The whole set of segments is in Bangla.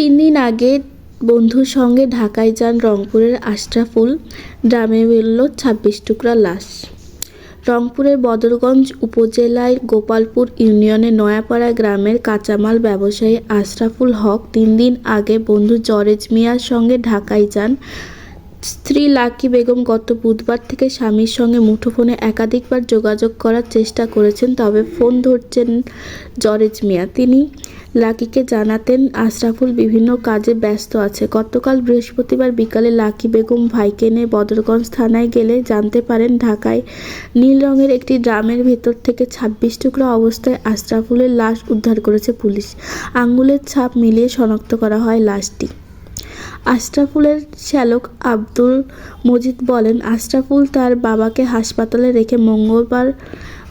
তিন দিন আগে বন্ধুর সঙ্গে ঢাকায় যান রংপুরের আশরাফুল ড্রামে মিলল ছাব্বিশ টুকরা লাশ। রংপুরের বদরগঞ্জ উপজেলায় গোপালপুর ইউনিয়নের নয়াপাড়া গ্রামের কাঁচামাল ব্যবসায়ী আশরাফুল হক তিন দিন আগে বন্ধু জরেজ মিয়ার সঙ্গে ঢাকায় যান স্ত্রী লাকি বেগম গত বুধবার থেকে স্বামীর সঙ্গে মুঠোফোনে একাধিকবার যোগাযোগ করার চেষ্টা করেছেন, তবে ফোন ধরছেন জরেজ মিয়া। তিনি লাকিকে জানাতেন, আশরাফুল বিভিন্ন কাজে ব্যস্ত আছে। গতকাল বৃহস্পতিবার বিকালে লাকি বেগম ভাইকে নিয়ে বদরগঞ্জ থানায় গেলে জানতে পারেন, ঢাকায় নীল রঙের একটি ড্রামের ভেতর থেকে ছাব্বিশ টুকরা অবস্থায় আশরাফুলের লাশ উদ্ধার করেছে পুলিশ। আঙ্গুলের ছাপ মিলিয়ে শনাক্ত করা হয় লাশটি। আশরাফুলের শ্যালক আব্দুল মজিদ বলেন, আশরাফুল তার বাবাকে হাসপাতালে রেখে মঙ্গলবার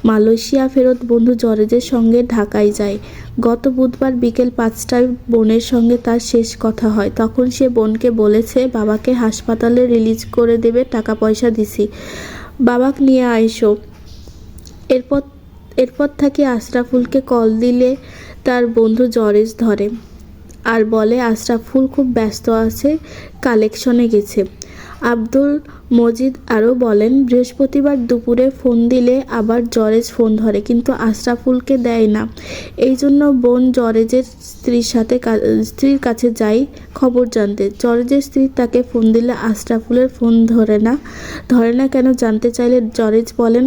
মালয়েশিয়া ফেরত বন্ধু জরেজের সঙ্গে ঢাকায় যায়। গত বুধবার বিকেল পাঁচটায় বোনের সঙ্গে তার শেষ কথা হয়। তখন সে বোনকে বলেছে, বাবাকে হাসপাতালে রিলিজ করে দেবে টাকা পয়সা দিছি। বাবাক নিয়ে আইসো। এরপর এরপর থেকে আশরাফুলকে কল দিলে তার বন্ধু জরেজ ধরে। আর বলে আশরাফুল খুব ব্যস্ত আছে, কালেকশনে গেছে। আব্দুল মজিদ আরও বলেন, বৃহস্পতিবার দুপুরে ফোন দিলে আবার জরেজ ফোন ধরে, কিন্তু আশরাফুলকে দেয় না। এই জন্য বোন জরেজের স্ত্রীর সাথে স্ত্রীর কাছে যাই খবর জানতে। জরেজের স্ত্রী তাকে ফোন দিলে আশরাফুলের ফোন ধরে না ধরে না কেন জানতে চাইলে জরেজ বলেন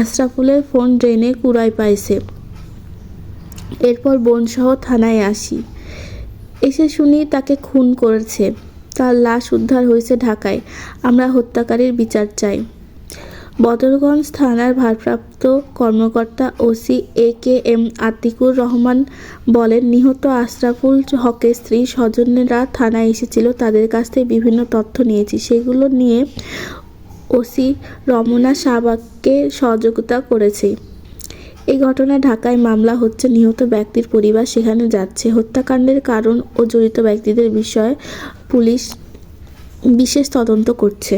আশরাফুলের ফোন ড্রেনে কুড়ায় পাইছে। এরপর বোনসহ থানায় আসি। এসে শুনি তাকে খুন করেছে। তার লাশ উদ্ধার হয়েছে ঢাকায়। আমরা হত্যাকারীর বিচার চাই। বদরগঞ্জ থানার ভারপ্রাপ্ত কর্মকর্তা OC A K M Atiqur Rahman বলেন, নিহত আশরাফুল হকের স্ত্রী স্বজনেরা থানায় এসেছিল। তাদের কাছ থেকে বিভিন্ন তথ্য নিয়েছি। সেগুলো নিয়ে ওসি রমনা শাহবাগকে সহযোগিতা করেছে। এই ঘটনায় ঢাকায় মামলা হচ্ছে, নিহত ব্যক্তির পরিবার সেখানে যাচ্ছে। হত্যাকাণ্ডের কারণ ও জড়িত ব্যক্তিদের বিষয়ে পুলিশ বিশেষ তদন্ত করছে।